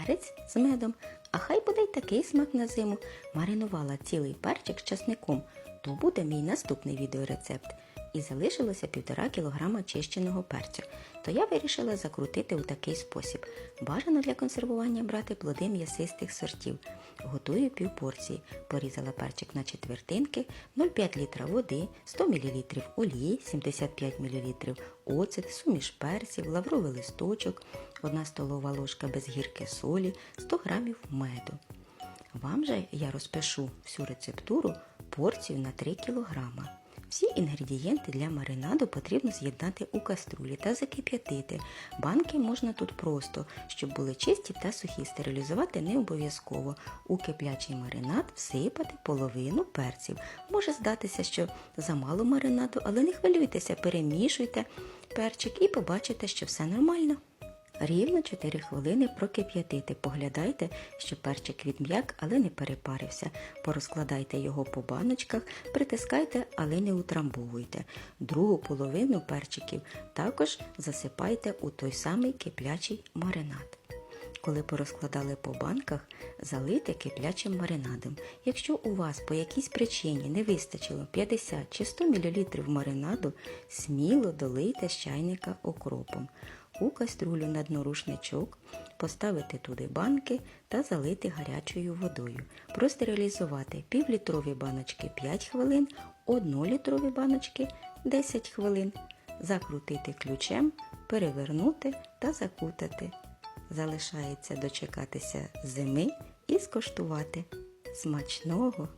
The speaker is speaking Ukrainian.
перець з медом, а хай буде й такий смак на зиму. Маринувала цілий перчик з часником. То буде мій наступний відеорецепт. І залишилося півтора кілограма чищеного перцю. То я вирішила закрутити у такий спосіб. Бажано для консервування брати плоди м'ясистих сортів. Готую півпорції. Порізала перчик на четвертинки, 0,5 літра води, 100 мл олії, 75 мл оцет, суміш перців, лавровий листочок, 1 столова ложка без гірки солі, 100 г меду. Вам же я розпишу всю рецептуру порцію на 3 кг. Всі інгредієнти для маринаду потрібно з'єднати у каструлі та закип'ятити. Банки можна тут просто, щоб були чисті та сухі. Стерилізувати не обов'язково. У киплячий маринад всипати половину перців. Може здатися, що замало маринаду, але не хвилюйтеся, перемішуйте перчик і побачите, що все нормально. Рівно 4 хвилини прокип'ятити. Поглядайте, що перчик відм'як, але не перепарився. Порозкладайте його по баночках, притискайте, але не утрамбовуйте. Другу половину перчиків також засипайте у той самий киплячий маринад. Коли порозкладали по банках, залийте киплячим маринадом. Якщо у вас по якійсь причині не вистачило 50 чи 100 мл маринаду, сміло долийте з чайника окропом. У каструлю на дно рушничок поставити туди банки та залити гарячою водою. Простерилізувати півлітрові баночки 5 хвилин, 1-літрові баночки 10 хвилин. Закрутити ключем, перевернути та закутати. Залишається дочекатися зими і скоштувати. Смачного!